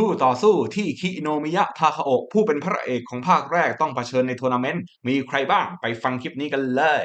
คู่ต่อสู้ที่คิโนมิยะทาคาโอะผู้เป็นพระเอกของภาคแรกต้องเผชิญในทัวร์นาเมนต์มีใครบ้างไปฟังคลิปนี้กันเลย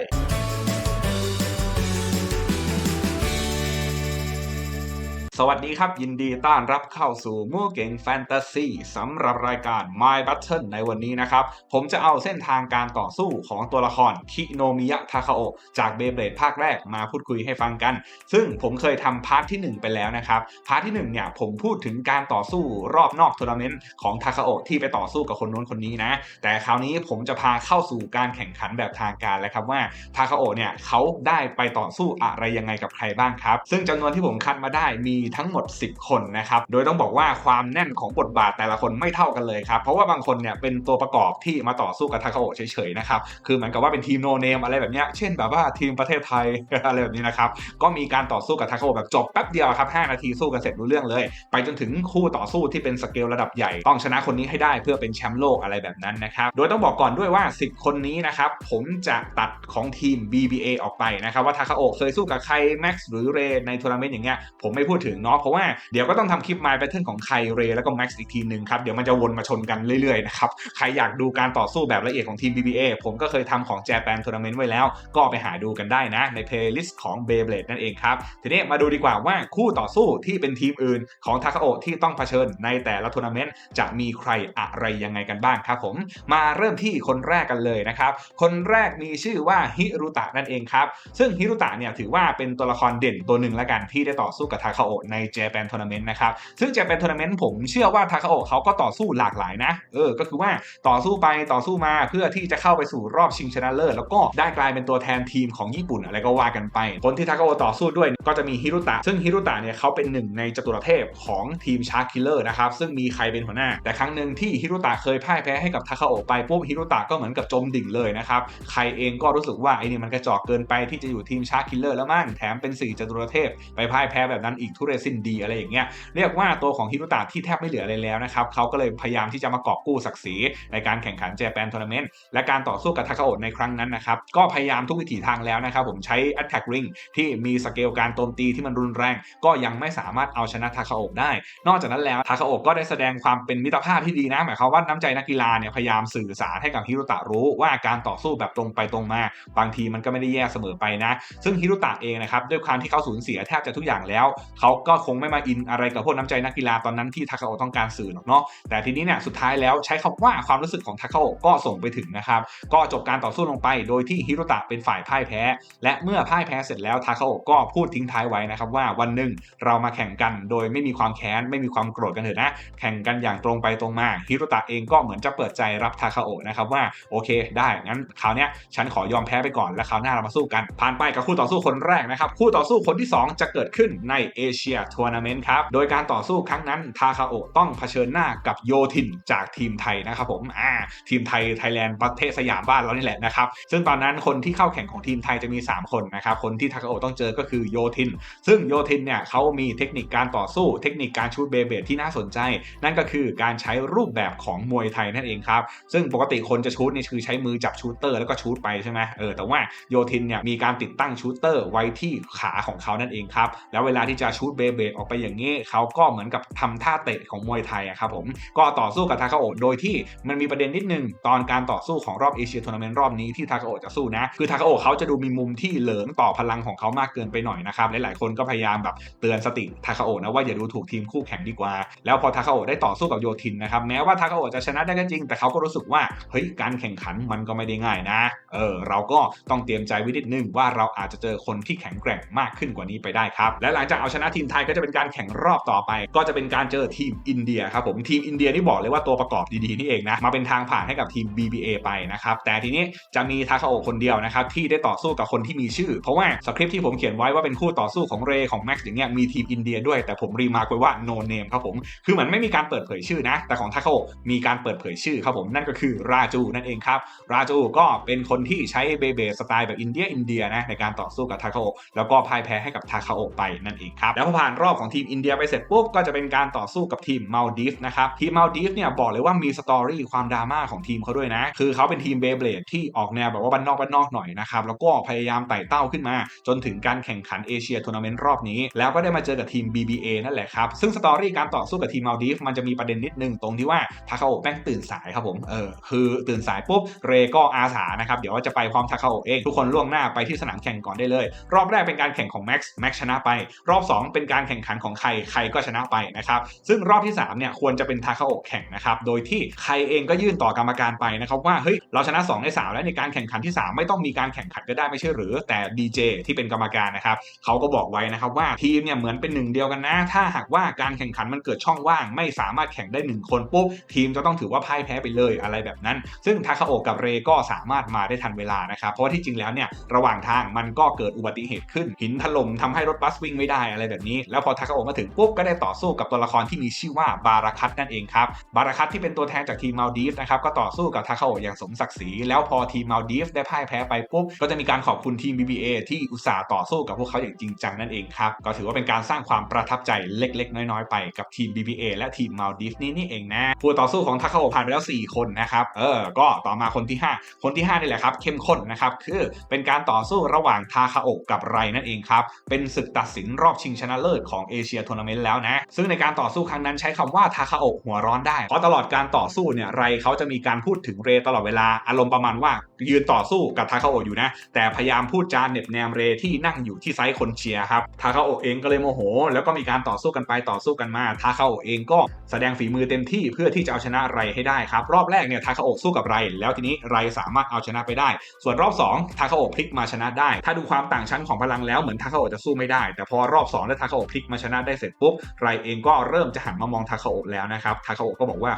สวัสดีครับ ยินดีต้อนรับเข้าสู่มู่เก่งแฟนตาซีสำหรับรายการ My Battle ในวันนี้นะครับ ผมจะเอาเส้นทางการต่อสู้ของตัวละครคิโนมิยะทาคาโอจากเบเบลดภาคแรกมาพูดคุยให้ฟังกัน ซึ่งผมเคยทำพาร์ทที่ 1 ไปแล้วนะครับ พาร์ทที่1เนี่ยผมพูดถึงการต่อสู้รอบนอกทัวร์นาเมนต์ของทาคาโอที่ไปต่อสู้กับคนนู้นคนนี้นะ แต่คราวนี้ผมจะพาเข้าสู่การแข่งขันแบบทางการแล้วครับว่าทาคาโอเนี่ยเขาได้ไปต่อสู้อะไรยังไงกับใครบ้างครับ ซึ่งจำนวนที่ผมคัดมาได้มีทั้งหมด 10 คนนะครับ โดยต้องบอกว่าความแน่นของบทบาทแต่ละคนไม่เท่ากันเลยครับ เพราะว่าบางคนเนี่ยเป็นตัวประกอบที่มาต่อสู้กับทาคาโอะเฉยๆนะครับ คือเหมือนกับว่าเป็นทีมโนเนมอะไรแบบเนี้ยเช่นแบบว่าทีมประเทศไทยอะไรแบบนี้นะครับ ก็มีการต่อสู้กับทาคาโอะแบบจบแป๊บเดียวครับ 5 นาทีสู้กันเสร็จรู้เรื่องเลย ไปจนถึงคู่ต่อสู้ที่เป็นสเกลระดับใหญ่ ต้องชนะคนนี้ให้ได้เพื่อเป็นแชมป์โลกอะไรแบบนั้นนะครับ โดยต้องบอกก่อนด้วยว่า 10 คนนี้นะครับผมจะตัดของทีม BBA ออกไปนะครับว่าทาคาโอะเคยสู้กับใครแม็กซ์หรือเรในทัวร์นาเมนต์อย่างเงี้ยผมไม่พูดถึงเนาะเพราะว่าเดี๋ยวก็ต้องทำคลิป My Battle ของใครเรแล้วก็แม็กซ์อีกทีหนึ่งครับเดี๋ยวมันจะวนมาชนกันเรื่อยๆนะครับใครอยากดูการต่อสู้แบบละเอียดของทีม BBA ผมก็เคยทำของ Japan Tournament ไว้แล้ว ก็ไปหาดูกันได้นะ ใน playlist ของ Beyblade นั่นเองครับทีนี้มาดูดีกว่าว่าคู่ต่อสู้ที่เป็นทีมอื่นของทาคาโอที่ต้องเผชิญในแต่ละทัวร์นาเมนต์จะมีใครอะไรยังไงกันบ้างครับผมมาเริ่มที่คนแรกกันเลยนะครับคนแรกมีชื่อว่าฮิรุตะนั่นเองครับซึ่งฮิรุตะเนี่ยถือว่าเป็นตัวละครเด่นตัวหนึ่งละกันที่ได้ต่อสู้กับทาคาโอใน Japan Tournament นะครับ ซึ่ง Japan Tournament ผมเชื่อว่าทาคาโอเขาก็ต่อสู้หลากหลายนะ เออ ก็คือว่าต่อสู้ไปต่อสู้มาเพื่อที่จะเข้าไปสู่รอบชิงชนะเลิศแล้วก็ได้กลายเป็นตัวแทนทีมของญี่ปุ่นอะไรก็ว่ากันไป คนที่ทาคาโอต่อสู้ด้วยก็จะมีฮิรุตะ ซึ่งฮิรุตะเนี่ยเขาเป็นหนึ่งในจตุรเทพของทีมชาร์คิลเลอร์นะครับ ซึ่งมีใครเป็นหัวหน้า แต่ครั้งหนึ่งที่ฮิรุตะเคยพ่ายแพ้ให้กับทาคาโอไปปุ๊บฮิรุตะก็เหมือนกับจมดิ่งเลยนะครับใครเองก็รู้สึกว่าไอ้นี่มันกระจอกเกินไปที่จะอยู่ทีมชาร์คิลเลอร์แล้วมั่งแถมเป็นสี่จตุรเทพไปพ่ายแพ้แบบนั้นอีกทุเรศสิ้นดีอะไรอย่างเงี้ยเรียกว่าตัวของฮิรุตะที่แทบไม่เหลืออะไรแล้วนะครับเขาก็เลยพยายามที่จะมากอบกู้ศักดิ์ศรีในการแข่งขันเจแปนทัวร์นาเมนต์และการต่อสู้กับทาคาโอะในครั้งนั้นนะครับก็พยายามทุกวิถีทางแล้วนะครับผมใช้ Attack Ring ที่มีสเกลการโจมตีที่มันรุนแรง ก็ยังไม่สามารถเอาชนะทาคาโอะได้ นอกจากนั้นแล้วทาคาโอะก็ได้แสดงความเป็นมิตรภาพที่ดีนะหมายความว่าน้ำใจนักกีฬาเนี่ยพยายามสื่อสารให้กับฮิโรตะรู้ว่าการต่อสู้แบบตรงไปตรงมา บางทีมันก็ไม่ได้แย่เสมอไปนะ ซึ่งฮิโรตะเองนะครับด้วยความที่เขาสูญเสียแทบจะทุกอย่างแล้วเขาก็คงไม่มาอินอะไรกับพวกน้ำใจนักกีฬาตอนนั้นที่ทาคาโอต้องการสื่อหรอกเนาะแต่ทีนี้เนี่ยสุดท้ายแล้วใช้คำว่าความรู้สึกของทาคาโอก็ส่งไปถึงนะครับก็จบการต่อสู้ลงไป โดยที่ฮิโรตะเป็นฝ่ายพ่ายแพ้ และเมื่อพ่ายแพ้เสร็จแล้วทาคาโอก็พูดทิ้งท้ายไว้นะครับว่าวันหนึ่งเรามาแข่งกันโดยไม่มีความแค้นไม่มีความโกรธกันเถอะนะแข่งกันอย่างตรงไปตรงมาฮิโรตะเองก็เหมือนจะเปิดใจรับทาคาโอนะครับว่าโอเค ได้งั้นคราวนี้ฉันขอยอมแพ้ไปก่อนแล้วคราวหน้าเรามาสู้กันผ่านไปกับคู่ต่อสู้คนแรกนะครับคู่ต่อสู้คนที่สองจะเกิดขึ้นในเอเชียทัวร์นาเมนต์ครับ โดยการต่อสู้ครั้งนั้นทาคาโอะต้องเผชิญหน้ากับโยทินจากทีมไทยนะครับผมอ่าทีมไทยไทยแลนด์ประเทศสยามบ้านเรานี่แหละนะครับ ซึ่งตอนนั้นคนที่เข้าแข่งของทีมไทยจะมี 3 คนนะครับ คนที่ทาคาโอะต้องเจอก็คือโยทิน ซึ่งโยทินเนี่ยเขามีเทคนิคการต่อสู้เทคนิคการชูดเบเบดที่น่าสนใจ นั่นก็คือการใช้รูปแบบของมวยไทยนั่นเองครับ ซึ่งปกติคนจะชูดนี่คือใช้มือจับชูเตอร์แล้วก็ชูดไปใช่ไหมเออแต่ว่าโยทินเนี่ยมีการติดตั้งชูเตอร์ไว้ที่ขาของเขานั่นเองครับแล้วเวลาที่จะชูดเบเบดออกไปอย่างนี้เขาก็เหมือนกับทำท่าเตะของมวยไทยอะครับผมก็ต่อสู้กับทาคาโอะโดยที่มันมีประเด็นนิดนึง ตอนการต่อสู้ของรอบเอเชียทัวร์นาเมนต์รอบนี้ที่ทาคาโอะจะสู้นะ คือทาคาโอะเขาจะดูมีมุมที่เหลิงต่อพลังของเขามากเกินไปหน่อยนะครับหลายๆคนก็พยายามแบบเตือนสติทาคาโอะนะว่าอย่าดูถูกทีมคู่แข่งดีกว่า แล้วพอทาคาโอะได้ต่อสู้กับโยทินนะครับแม้ว่าทาคาโอะจะชนะได้ก็จริง แต่เขาก็รู้สึกว่าเฮ้ยการแข่งขันมันก็ไม่ได้ง่ายนะเออเราก็ต้องเตรียมใจไว้นิดนึงว่าเราอาจจะเจอคนที่แข็งแกร่งมากขึ้นกว่านี้ไปได้ครับและหลังจากเอาชนะทีมไทยก็จะเป็นการแข่งรอบต่อไป ก็จะเป็นการเจอทีมอินเดียครับผมทีมอินเดียนี่บอกเลยว่าตัวประกอบดีๆนี่เองนะมาเป็นทางผ่านให้กับทีม BBA ไปนะครับแต่ทีนี้จะมีทาคาโอคนเดียวนะครับที่ได้ต่อสู้กับคนที่มีชื่อ เพราะว่าสคริปต์ที่ผมเขียนไว้ว่าเป็นคู่ต่อสู้ของเรของแม็กซ์อย่างเงี้ยมีทีมอินเดียด้วยแต่ผมรีมาร์กไว้ว่า no name ครับผมคือเหมือนไม่มีการเปิดเผยชื่อนะ แต่ของทาคาโอมีการเปิดเผยชื่อครับผมนั่นก็คือราจูนั่นเองครับราจูก็เป็นคนที่ใช้เบเบสไตล์แบบอินเดียอินเดียนะในการต่อสู้กับทาคาโอแล้วก็พ่ายแพ้ให้กับทาคาโอไปนั่นเองครับแล้วพอผ่านรอบของทีมอินเดียไปเสร็จปุ๊บก็จะเป็นการต่อสู้กับทีมมาลดีฟนะครับทีมมาลดีฟเนี่ยบอกเลยว่ามีสตอรี่ความดราม่าของทีมเขาด้วยนะ คือเขาเป็นทีมเบเบลดที่ออกแนวแบบว่าบ้านนอกบ้านนอกหน่อยนะครับแล้วก็พยายามไต่เต้าขึ้นมา จนถึงการแข่งขันเอเชียทัวร์นาเมนต์รอบนี้ แล้วก็ได้มาเจอกับทีม BBA นั่นแหละครับซึ่งสตอรี่การต่อสู้กับทีมมาลดีฟมันจะมีประเด็นนิดนึงตรงที่ว่าทาคาโอแม่งตื่นสายครับผมเออคือตื่นสายปุ๊บเรก็อาสานะครับเดี๋ยวจะไปพร้อมทาคาโอะเองทุกคนล่วงหน้าไปที่สนามแข่งก่อนได้เลย รอบแรกเป็นการแข่งของแม็กซ์แม็กชนะไป รอบ 2 เป็นการแข่งขันของใครใครก็ชนะไปนะครับซึ่งรอบที่3เนี่ยควรจะเป็นทาคาโอะแข่งนะครับโดยที่ใครเองก็ยื่นต่อกรรมการไปนะครับว่าเฮ้ยเราชนะ 2 ใน 3 แล้วในการแข่งขันที่ 3 ไม่ต้องมีการแข่งขันก็ได้ไม่ใช่หรือ แต่ DJ ที่เป็นกรรมการนะครับเขาก็บอกไว้นะครับว่าทีมเนี่ยเหมือนเป็นหนึ่งเดียวกันนะ ถ้าหากว่าการแข่งขันมันเกิดช่องว่าง ไม่สามารถแข่งได้ 1 คนปุ๊บทีมจะต้องถือว่าพ่ายแพ้ไปเลยอะไรแบบนั้น ซึ่งทาคาโอะกับเรก็สามารถมาได้ทันเวลานะครับเพราะว่าที่จริงแล้วเนี่ยระหว่างทางมันก็เกิดอุบัติเหตุขึ้นหินถล่มทำให้รถบัสวิ่งไม่ได้อะไรแบบนี้แล้วพอทาคาโอะมาถึงปุ๊บก็ได้ต่อสู้กับตัวละครที่มีชื่อว่าบาราคัตนั่นเองครับบาราคัตที่เป็นตัวแทนจากทีมมาลดีฟนะครับก็ต่อสู้กับทาคาโอะอย่างสมศักดิ์ศรีแล้วพอทีมมาลดีฟได้พ่ายแพ้ไปปุ๊บก็จะมีการขอบคุณทีม BBA ที่อุตส่าห์ต่อสู้กับพวกเขาอย่างจริงจังนั่นเองครับก็ถือว่าเป็นการสร้างความประทับใจเล็ก ๆ น้อย ๆ ไปกับทีม BBA และทีมมาลดีฟนี่นี่เองนะผู้ต่อสู้ของทาคาโอะผ่านไปแล้ว 4 คนนะครับเออก็ต่อมาคนที่ 5 คนที่5นี่แหละครับเข้มข้นนะครับคือเป็นการต่อสู้ระหว่างทาคาโอะกับไรนั่นเองครับเป็นศึกตัดสินรอบชิงชนะเลิศของเอเชียทัวร์นาเมนต์แล้วนะ ซึ่งในการต่อสู้ครั้งนั้นใช้คำว่าทาคาโอะหัวร้อนได้ เพราะตลอดการต่อสู้เนี่ยไรเขาจะมีการพูดถึงเรตลอดเวลาอารมณ์ประมาณว่ายืนต่อสู้กับทาคาโอะอยู่นะ แต่พยายามพูดจาเหน็บแนมเรที่นั่งอยู่ที่ไซส์คนเชียร์ครับทาคาโอะเองก็เลยโมโห แล้วก็มีการต่อสู้กันไปต่อสู้กันมาทาคาโอะเองก็แสดงฝีมือเต็มที่เพื่อที่จะเอาชนะไรให้ได้ครับรอบแรกเนี่ยทาคาโอะสู้กับไร แล้วทีนี้ไรสามารถเอาชนะไปได้ ส่วนรอบ 2 ทาคาโอะพลิกมาชนะได้ ถ้าดูความต่างชั้นของพลังแล้วเหมือนทาคาโอะจะสู้ไม่ได้ แต่พอรอบ2ได้ทาคาโอะพลิกมาชนะได้เสร็จปุ๊บไรเองก็เริ่มจะหันมามองทาคาโอะแล้วนะครับทาคาโอะก็บอกว่า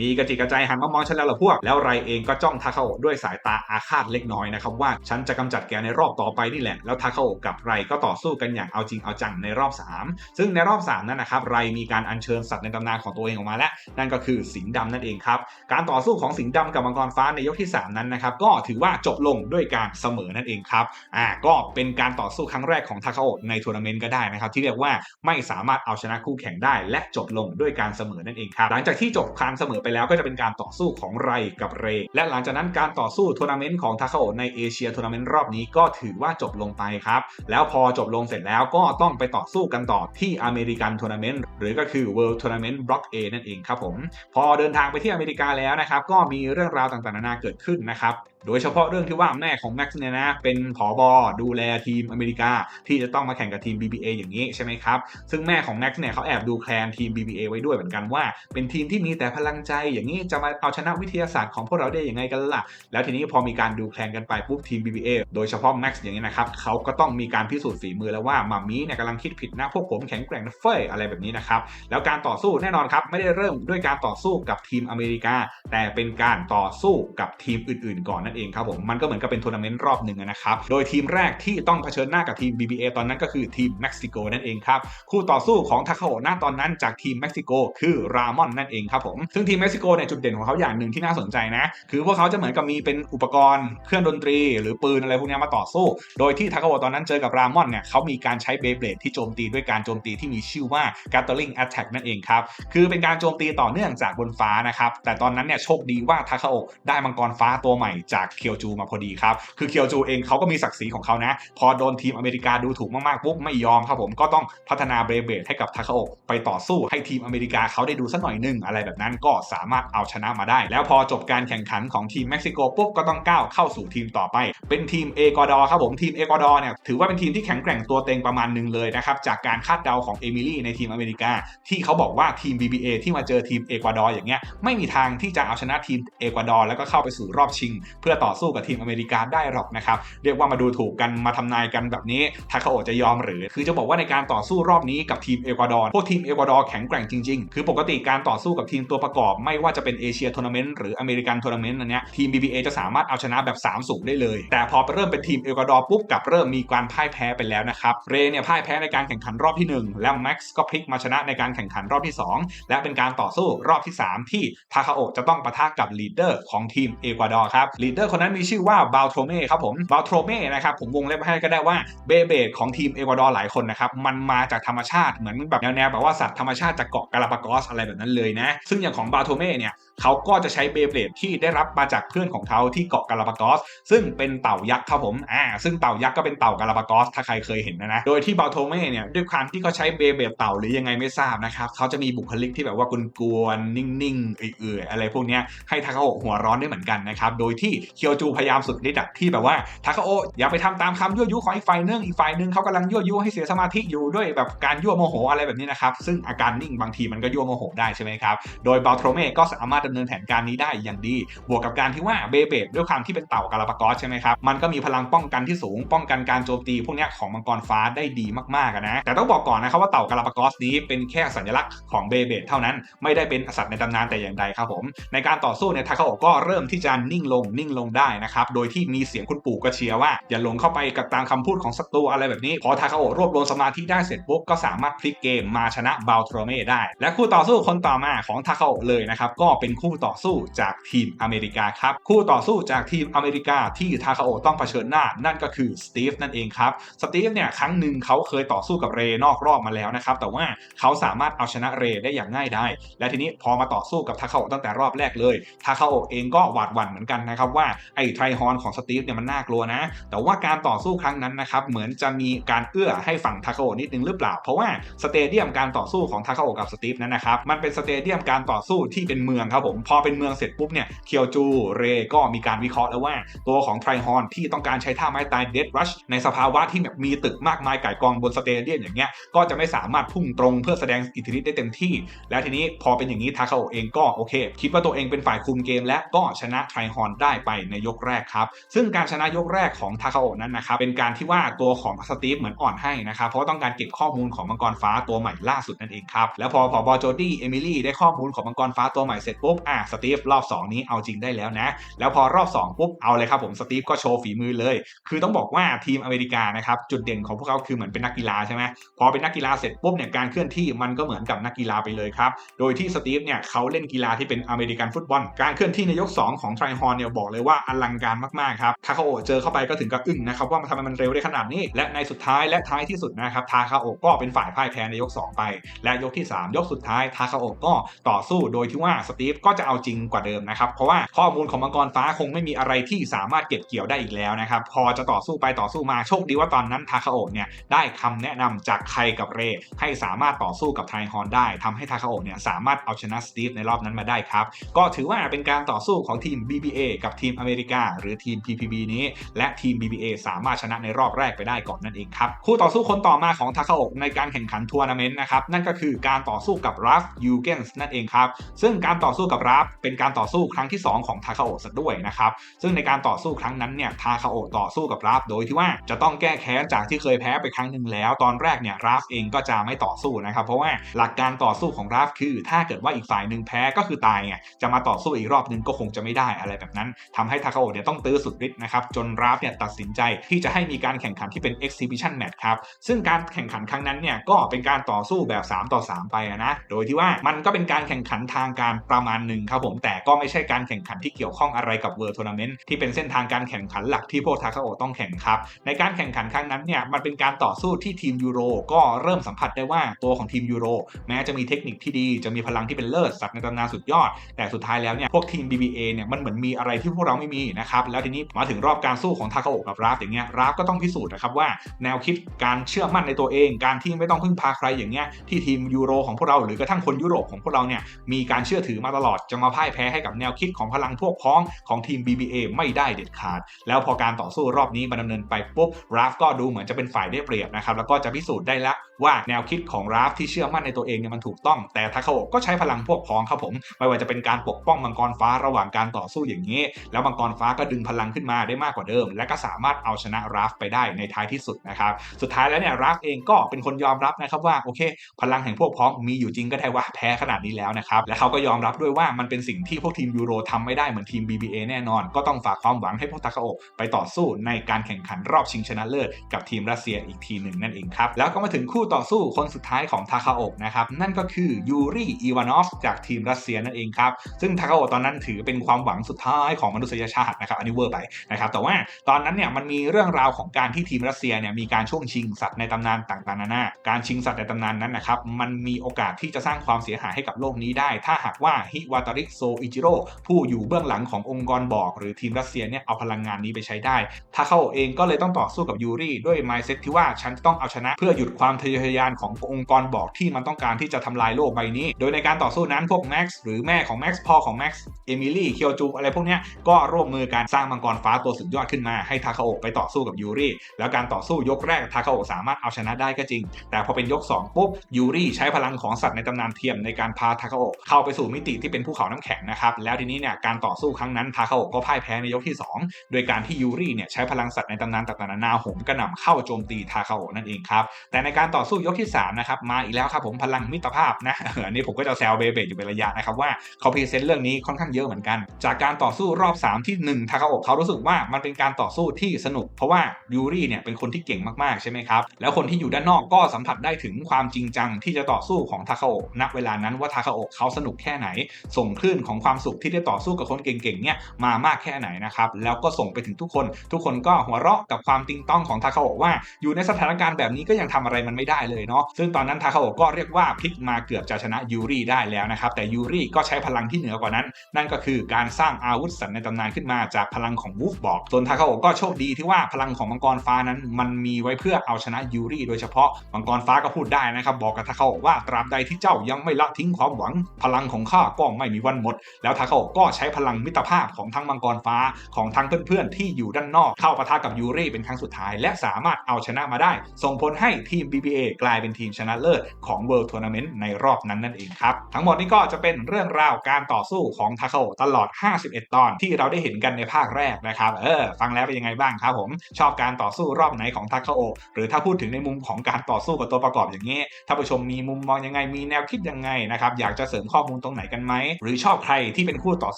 มีกระจิกกระใจหันมามองฉันแล้วหรอพวก แล้วไรเองก็จ้องทาคาโอะด้วยสายตาอาฆาตเล็กน้อยนะครับว่าฉันจะกำจัดแกในรอบต่อไปนี่แหละ แล้วทาคาโอะกับไรก็ต่อสู้กันอย่างเอาจริงเอาจังในรอบ 3 ซึ่งในรอบ 3 นั้นนะครับไรมีการอัญเชิญสัตว์ในตำนานของตัวเองออกมาแล้วนั่นก็คือสิงห์ดำนั่นเองครับการต่อสู้ของสิงห์ดำกับมังกรฟ้าในยกที่ 3 นั้นนะครับก็ถือว่าจบลงด้วยการเสมอนั่นเองครับอ่าก็เป็นการต่อสู้ครั้งแรกของทาคาโอะในทัวร์นาเมนต์ก็ได้นะครับที่เรียกว่าไม่สามารถเอาชนะคู่แข่งได้ และจบลงด้วยการเสมอนั่นเองครับหลังจากที่จบการเสมอไปแล้วก็จะเป็นการต่อสู้ของไรกับเร และหลังจากนั้นการต่อสู้ทัวร์นาเมนต์ของทาคาโอในเอเชียทัวร์นาเมนต์รอบนี้ก็ถือว่าจบลงไปครับแล้วพอจบลงเสร็จแล้วก็ต้องไปต่อสู้กันต่อที่อเมริกันทัวร์นาเมนต์หรือก็คือ World Tournament Block A นั่นเองครับผมพอเดินทางไปที่อเมริกาแล้วนะครับก็มีเรื่องราวต่างๆนานาเกิดขึ้นนะครับโดยเฉพาะเรื่องที่ว่าแม่ของแม็กซ์เนี่ยนะเป็นผอบอดูแลทีมอเมริกา ที่จะต้องมาแข่งกับทีม BBA อย่างนี้ใช่ไหมครับ ซึ่งแม่ของแม็กซ์เนี่ยเขาแอบดูแคลนทีม BBA ไว้ด้วยเหมือนกันว่า เป็นทีมที่มีแต่พลังใจอย่างนี้จะมาเอาชนะวิทยาศาสตร์ของพวกเราได้ยังไงกันล่ะ แล้วทีนี้พอมีการดูแคลนกันไปปุ๊บทีม BBA โดยเฉพาะแม็กซ์อย่างนี้นะครับเขาก็ต้องมีการพิสูจน์ฝีมือแล้วว่ามามีเนี่ยกำลังคิดผิดนะพวกผมแข็งแกร่งนะเฟ้ยอะไรแบบนี้นะครับแล้วการต่อสู้แน่นอนครับไม่ได้เริ่มด้วยการต่อสู้กับทีมอเมริกา แต่เป็นการต่อสู้กับทีมอื่น ๆ ก่อนนั่นเองครับผมมันก็เหมือนกับเป็นทัวร์นาเมนต์รอบหนึ่งนะครับโดยทีมแรกที่ต้องเผชิญหน้ากับทีม BBA ตอนนั้นก็คือทีมเม็กซิโกนั่นเองครับคู่ต่อสู้ของทาคาโอะหน้าตอนนั้นจากทีมเม็กซิโกคือรามอนนั่นเองครับผมซึ่งทีมเม็กซิโกเนี่ยจุดเด่นของเขาอย่างหนึ่งที่น่าสนใจนะ คือพวกเขาจะเหมือนกับมีเป็นอุปกรณ์เครื่องดนตรี หรือปืนอะไรพวกนี้มาต่อสู้ โดยที่ทาคาโอะตอนนั้นเจอกับรามอนเนี่ยเขามีการใช้เบเบลดที่โจมตีด้วยการโจมตีที่มีชื่อว่า Gatling Attack นั่นเองครับคือเป็นการโจมตีต่อเนื่องจากบนฟ้านะครับแต่ตอนนั้นเนี่ยโชคดีว่าทาคาโอได้มังกรฟ้าตัวใหม่จากเคียวจูมาพอดีครับ คือเคียวจูเองเขาก็มีศักดิ์ศรีของเขานะ พอโดนทีมอเมริกาดูถูกมากๆปุ๊บไม่ยอมครับผมก็ต้องพัฒนาเบรเบดให้กับทาคาโอะไปต่อสู้ให้ทีมอเมริกาเขาได้ดูสักหน่อยหนึงอะไรแบบนั้นก็สามารถเอาชนะมาได้ แล้วพอจบการแข่งขันของทีมเม็กซิโกปุ๊บก็ต้องก้าวเข้าสู่ทีมต่อไป เป็นทีมเอกวาดอร์ครับผมทีมเอกวาดอร์เนี่ยถือว่าเป็นทีมที่แข็งแกร่งตัวเต็งประมาณหนึ่งเลยนะครับจากการคาดเดาของเอมิลี่ในทีมอเมริกา ที่เขาบอกว่าทีม BBA ที่มาเจอทีมเอกวาดอร์อย่างเงี้ยไม่มีทางที่จะเอาชนะทีมเอกวาดอร์แล้วก็เข้าไปสู่รอบชิง เพื่อต่อสู้กับทีมอเมริกาได้หรอกนะครับ เรียกว่ามาดูถูกกันมาทำนายกันแบบนี้ทาคาโอจะยอมหรือ คือจะบอกว่าในการต่อสู้รอบนี้กับทีมเอกวาดอร์พวกทีมเอกวาดอร์แข็งแกร่งจริงๆ คือปกติการต่อสู้กับทีมตัวประกอบ ไม่ว่าจะเป็นเอเชียทัวร์นาเมนต์หรืออเมริกันทัวร์นาเมนต์อันเนี้ยทีม BBA จะสามารถเอาชนะแบบ3สูงได้เลย แต่พอไปเริ่มเป็นทีมเอกวาดอร์ปุ๊บกับเริ่มมีการพ่ายแพ้ไปแล้วนะครับเรเนี่ยพ่ายแพ้ในการแข่งขันรอบที่ 1 แล้วแม็กซ์ก็พลิกมาชนะในการแข่งขันรอบที่ 2 และเป็นการต่อสู้รอบที่ 3 ที่ทาคาโอจะต้องปะทะกับลีดเดอร์ของทีมเอกวาดอร์ครับลีดเดดอร์คนนั้นมีชื่อว่าบาลโทเม่ครับผมบาลโทเม่นะครับผมวงเล็บให้ก็ได้ว่าเบเบดของทีมเอกวาดอร์หลายคนนะครับมันมาจากธรรมชาติเหมือนแบบแนวๆแบบว่าสัตว์ธรรมชาติจากเกาะกาลาปากอสอะไรแบบนั้นเลยนะ ซึ่งอย่างของบาลโทเม่เนี่ยเขาก็จะใช้เบเบดที่ได้รับมาจากเพื่อนของเขาที่เกาะกาลาปากอส ซึ่งเป็นเต่ายักษ์ครับผมอ่าซึ่งเต่ายักษ์ก็เป็นเต่ากาลาปากอส ถ้าใครเคยเห็นนะนะโดยที่บาลโทเม่เนี่ยด้วยความที่เขาใช้เบเบดเต่าหรือยังไงไม่ทราบนะครับเขาจะมีบุคลิกที่แบบว่ากลวนๆนิ่งๆเอื่อยๆอะไรพวกนี้ให้ทาคาโอะหัวร้อนได้เหมือนกันนะครับโดยที่เคียวจูพยายามสุดฤทธิ์อะที่แบบว่าทาคาโออย่าไปทำตามคำยั่วยุของอีกฝ่ายนึงอีกฝ่ายนึงเขากำลังยั่วยุให้เสียสมาธิอยู่ด้วยแบบการยั่วโมโหอะไรแบบนี้นะครับซึ่งอาการนิ่งบางทีมันก็ยั่วโมโหได้ใช่ไหมครับโดยบาโทเม่ก็สามารถดำเนินแผนการนี้ได้อย่างดี บวกกับการที่ว่าเบเบดด้วยความที่เป็นเต่ากาลาปากอสใช่ไหมครับมันก็มีพลังป้องกันที่สูงป้องกันการโจมตีพวกนี้ของมังกรฟ้าได้ดีมากๆนะแต่ต้องบอกก่อนนะครับว่าเต่ากาลาปากอสนี้เป็นแค่สัญลักษณ์ของเบเบดเท่านั้น ไม่ได้เป็นสัตว์ในตำนานแต่อย่างใดครับผมในการต่อสู้เนี่ยทาคาโอก็เริ่มที่จะนิ่งลงนิ่งลงได้นะครับ โดยที่มีเสียงคุณปู่ก็เชียร์ว่า อย่าหลงเข้าไปกับตามคำพูดของศัตรูอะไรแบบนี้ พอทาคาโอะรวบรวมสมาธิได้เสร็จปุ๊บก็สามารถพลิกเกมมาชนะบาลโทรเม่ได้ และคู่ต่อสู้คนต่อมาของทาคาโอะเลยนะครับก็เป็นคู่ต่อสู้จากทีมอเมริกาครับคู่ต่อสู้จากทีมอเมริกาที่ทาคาโอะต้องเผชิญหน้านั่นก็คือสตีฟนั่นเองครับสตีฟเนี่ยครั้งหนึ่งเขาเคยต่อสู้กับเรย์นอกรอบมาแล้วนะครับแต่ว่าเขาสามารถเอาชนะเรย์ได้อย่างง่ายได้ และทีนี้พอมาต่อสู้กับทาคาโอะตั้งแต่รอบแรกเลยทาคาโอะเองก็หวาดหวั่นเหมือนกันนะครับว่าไอ้ไทฮอนของสตีฟเนี่ยมันน่ากลัวนะ แต่ว่าการต่อสู้ครั้งนั้นนะครับเหมือนจะมีการเอื้อให้ฝั่งทาคาโอนิดนึงหรือเปล่า เพราะว่าสเตเดียมการต่อสู้ของทาคาโอกับสตีฟนั้นนะครับมันเป็นสเตเดียมการต่อสู้ที่เป็นเมืองครับผมพอเป็นเมืองเสร็จปุ๊บเนี่ยเคียวจูเรก็มีการวิเคราะห์แล้วว่า ตัวของไทฮอนที่ต้องการใช้ท่าไม้ตายเดดรัชในสภาวะที่แบบมีตึกมากมายก่ายกองบนสเตเดียมอย่างเงี้ยก็จะไม่สามารถพุ่งตรงเพื่อแสดงอิทธิฤทธิ์ได้เต็มที่ แล้วทีนี้พอเป็นอย่างนี้ทาคาโอเองก็โอเค คิดว่าตัวเองเป็นฝ่ายคุมเกมและก็ชนะไทฮอนได้ไปในยกแรกครับ ซึ่งการชนะยกแรกของทาคาโอะนั้นนะครับเป็นการที่ว่าตัวของสตีฟเหมือนอ่อนให้นะครับเพราะต้องการเก็บข้อมูลของมังกรฟ้าตัวใหม่ล่าสุดนั่นเองครับแล้วพอผอบอโจดี้เอมิลี่ได้ข้อมูลของมังกรฟ้าตัวใหม่เสร็จปุ๊บอะสตีฟรอบสองนี้เอาจริงได้แล้วนะ แล้วพอรอบ 2 ปุ๊บเอาเลยครับผมสตีฟก็โชว์ฝีมือเลย คือต้องบอกว่าทีมอเมริกานะครับจุดเด่นของพวกเขาคือเหมือนเป็นนักกีฬาใช่ไหมพอเป็นนักกีฬาเสร็จปุ๊บเนี่ยการเคลื่อนที่มันก็เหมือนกับนักกีฬาไปเลยครับโดยที่สตีฟเนี่ยเขาเล่นกีฬาที่เป็นอเมริกันฟุตบอลการเคลื่อนที่ในยก 2 ของไทรฮอนเนี่ยบอกเลยว่าอลังการมากๆครับ ทาคาโอะเจอเข้าไปก็ถึงกับอึ้งนะครับว่ามันทำไมมันเร็วได้ขนาดนี้ และในสุดท้ายและท้ายที่สุดนะครับทาคาโอะก็เป็นฝ่ายพ่ายแพ้ในยก 2 ไป และยกที่ 3 ยกสุดท้ายทาคาโอะก็ต่อสู้โดยที่ว่าสตีฟก็จะเอาจริงกว่าเดิมนะครับเพราะว่าข้อมูลของมังกรฟ้าคงไม่มีอะไรที่สามารถเก็บเกี่ยวได้อีกแล้วนะครับพอจะต่อสู้ไปต่อสู้มาโชคดีว่าตอนนั้นทาคาโอะเนี่ยได้คำแนะนำจากใครกับเรให้สามารถต่อสู้กับไทฮอนได้ทำให้ทาคาโอะเนี่ยสามารถเอาชนะสตีฟในรอบนั้นมาได้ครับก็ถือว่าเป็นการต่อสู้ของทีม BBA กับทีมอเมริกา หรือทีม PPB นี้ และทีม BBA สามารถชนะในรอบแรกไปได้ก่อนนั่นเองครับคู่ต่อสู้คนต่อมาของทาคาโอะในการแข่งขันทัวร์นาเมนต์นะครับนั่นก็คือการต่อสู้กับรัฟยูเกนส์นั่นเองครับซึ่งการต่อสู้กับรัฟเป็นการต่อสู้ครั้งที่ 2 ของทาคาโอะซะด้วยนะครับซึ่งในการต่อสู้ครั้งนั้นเนี่ยทาคาโอะต่อสู้กับราฟโดยที่ว่าจะต้องแก้แค้นจากที่เคยแพ้ไปครั้งหนึ่งแล้ว ตอนแรกเนี่ยราฟเองก็จะไม่ต่อสู้นะครับเพราะว่าหลักการต่อสู้ของราฟคือ ถ้าเกิดว่าอีกฝ่ายหนึ่งแพ้ก็คือตายไงจะมาต่อสู้อีกรอบหนึ่งก็คงจะไม่ได้อะไรแบบนั้นททำให้ทาคาโอะเนี่ยต้องตื้อสุดฤทธิ์นะครับจนราฟเนี่ยตัดสินใจที่จะให้มีการแข่งขันที่เป็น exhibition match ครับซึ่งการแข่งขันครั้งนั้นเนี่ยก็เป็นการต่อสู้แบบ 3 ต่อ 3 ไปนะโดยที่ว่ามันก็เป็นการแข่งขันทางการประมาณหนึ่งครับผมแต่ก็ไม่ใช่การแข่งขันที่เกี่ยวข้องอะไรกับ World Tournament ที่เป็นเส้นทางการแข่งขันหลักที่พวกทาคาโอะต้องแข่งครับในการแข่งขันครั้งนั้นเนี่ยมันเป็นการต่อสู้ที่ทีมยูโรก็เริ่มสัมผัสได้ว่าตัวของทีมยูโรแม้จะมีเทคนิคที่ดีจะมีพลังที่เป็นเลิศสัตว์ในตำนานสุดยอด แต่สุดท้ายแล้วเนี่ยพวกทีม BBA เนี่ยมันเหมือนมีอะไรที่พวกเราไม่มีนะครับแล้วทีนี้มาถึงรอบการสู้ของทาคาโอะกับราฟอย่างเงี้ยราฟก็ต้องพิสูจน์นะครับว่าแนวคิดการเชื่อมั่นในตัวเอง การที่ไม่ต้องพึ่งพาใครอย่างเงี้ยที่ทีมยูโรของพวกเราหรือกระทั่งคนยุโรปของพวกเราเนี่ยมีการเชื่อถือมาตลอดจะมาพ่ายแพ้ให้กับแนวคิดของพลังพวกพ้องของทีม BBA ไม่ได้เด็ดขาด แล้วพอการต่อสู้รอบนี้มันดำเนินไปปุ๊บราฟก็ดูเหมือนจะเป็นฝ่ายได้เปรียบนะครับแล้วก็จะพิสูจน์ได้แล้วว่าแนวคิดของราฟที่เชื่อมั่นในตัวเองเนี่ยมันถูกต้อง แต่ทาคาโอะก็ใช้พลังพวกพ้องครับผม ไม่ว่าจะเป็นการปกป้องมังกรฟ้าระหว่างการต่อสู้อย่างนี้แล้วมังกรฟ้าก็ดึงพลังขึ้นมาได้มากกว่าเดิม และก็สามารถเอาชนะราฟไปได้ในท้ายที่สุดนะครับสุดท้ายแล้วเนี่ยราฟเองก็เป็นคนยอมรับนะครับว่าโอเค พลังแห่งพวกพ้องมีอยู่จริงก็ได้ว่าแพ้ขนาดนี้แล้วนะครับและเขาก็ยอมรับด้วยว่ามันเป็นสิ่งที่พวกทีมยูโรทำไม่ได้เหมือนทีม BBA แน่นอน ก็ต้องฝากความหวังให้พวกทาคาโอไปต่อสู้ในการแข่งขันรอบชิงชนะเลิศกับทีมรัสเซียอีกทีหนึ่งนั่นเองครับแล้วก็มาถึงคู่ต่อสู้คนสุดท้ายของทาคาโอนะครับนั่นก็คือยูริอีวานอฟจากทีมรัสเซียนั่นเองครับซึ่งทาคาโอตอนนั้นถือเป็นความหวังสุดท้ายของมนุษยชาตินะครับอันนี้เวอร์ไปนะครับแต่ว่าตอนนั้นเนี่ยมันมีเรื่องราวของการที่ทีมรัสเซียเนี่ยมีการช่วงชิงสัตว์ในตำนานต่างๆนานาการชิงสัตว์ในตำนานนั้นนะครับมันมีโอกาสที่จะสร้างความเสียหายให้กับโลกนี้ได้ ถ้าหากว่าฮิวาตาริโซอิจิโร่ผู้อยู่เบื้องหลังขององค์กรบอกหรือทีมรัสเซียเนี่ยเอาพลังงานนี้ไปใช้ได้ ถ้าเขาเองก็เลยต้องต่อสู้กับยูริด้วย mindset ที่ว่าฉันต้องเอาชนะเพื่อหยุดความทะเยอทะยานขององค์กรบอกที่มันต้องการที่จะทำลายโลกใบนี้ โดยในการต่อสู้นั้นพวกแม็กซ์หรือแม่ของแม็กซ์พ่อของแม็กซ์เอมิลี่เคียวจูอะไรพวกเนี้ยก็ร่วมมือกันสร้างมังกรฟ้าตัวสุดยอดขึ้นมาให้ทาคาโอะไปต่อสู้กับยูริแล้วการต่อสู้ยกแรกทาคาโอะสามารถเอาชนะได้ก็จริง แต่พอเป็นยก 2 ปุ๊บยูริใช้พลังของสัตว์ในตำนานเทียมในการพาทาคาโอะเข้าไปสู่มิติที่เป็นภูเขาน้ำแข็งนะครับแล้วทีนี้เนี่ยการต่อสู้ครั้งนั้นทาคาโอะก็พ่ายแพ้ในยกที่ 2 โดยการที่ยูริเนี่ยใช้พลังสัตว์ในตำนานต่างๆนานาหมกระหน่ำเข้าโจมตีทาคาโอะนั่นเองครับแต่ในการต่อสู้ยกที่3นะครับมาอีกแล้วครับผมพลังมิตรภาพนะอันนี้ผมก็จะแซวเบเบอยู่เป็นระยะนะครับว่าเขาพรีเซนต์เรื่องนี้ค่อนข้างเยอะเหมือนกัน จากการต่อสู้รอบ3ที่1ทาคาโอะเขารู้สึกว่ามันเป็นการต่อสู้ที่สนุก เพราะว่ายูริเนี่ยเป็นคนที่เก่งมากๆใช่ไหมครับ แล้วคนที่อยู่ด้านนอกก็สัมผัสได้ถึงความจริงจังที่จะต่อสู้ของทาคาโอะณเวลานั้นว่าทาคาโอะเขาสนุกแค่ไหน ส่งคลื่นของความสุขที่ได้ต่อสู้กับคนเก่งๆเนี่ยมามากแค่ไหนนะครับแล้วก็ส่งไปถึงทุกคน ทุกคนก็หัวเราะกับความติงต้องของทาคาโอะว่าอยู่ในสถานการณ์แบบนี้ก็ยังทำอะไรมันไม่ได้เลยเนาะซึ่งตอนนั้นทาคาโอะก็เรียกว่าพลิกมาเกือบจะชนะยูริได้แล้วนะครับแต่ยูริก็ใช้พลังที่เหนือกว่านั้น นั่นก็คือการสร้างอาวุธสันในตำนานขึ้นมาจากพลังของวูฟบอกส่วนทาคาโอก็โชคดีที่ว่าพลังของมังกรฟ้านั้น มันมีไว้เพื่อเอาชนะยูริโดยเฉพาะมังกรฟ้าก็พูดได้นะครับ บอกกับทาคาโอว่าตราบใดที่เจ้ายังไม่ละทิ้งความหวัง พลังของข้าก็ไม่มีวันหมด แล้วทาคาโอก็ใช้พลังมิตรภาพของทั้งมังกรฟ้าของทั้งเพื่อนๆที่อยู่ด้านนอก เข้าปะทะกับยูริเป็นครั้งสุดท้าย และสามารถเอาชนะมาได้ ส่งผลให้ทีม BBA กลายเป็นทีมชนะเลิศของ World Tournament ในรอบนั้นนั่นเองครับทั้งหมดนี้ก็จะเป็นเรื่องราวการต่อสู้ของทาคาโอตลอด 51 ตอนที่เราได้เห็นกันในภาคแรกนะครับเออฟังแล้วเป็นยังไงบ้างครับผมชอบการต่อสู้รอบไหนของทาคาโอหรือถ้าพูดถึงในมุมของการต่อสู้กับตัวประกอบอย่างนี้ท่านผู้ชมมีมุมมองยังไงมีแนวคิดยังไงนะครับอยากจะเสริมข้อมูลตรงไหนกันไหมหรือชอบใครที่เป็นคู่ต่อ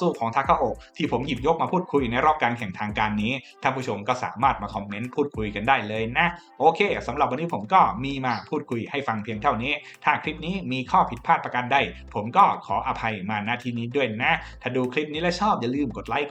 สู้ของทาคาโอที่ผมหยิบยกมาพูดคุยในรอบการแข่งทางการนี้ท่านผู้ชมก็สามารถมาคอมเมนต์พูดคุยกันได้เลยนะ โอเคสำหรับวันนี้ผมก็มีมาพูดคุยให้ฟังเพียงเท่านี้ ถ้าคลิปนี้มีข้อผิดพลาดประการใดผมก็ขออภัยมาณที่นี้ด้วยนะ ถ้าดูคลิปนี้แล้วชอบอย่าลืมกดไลค์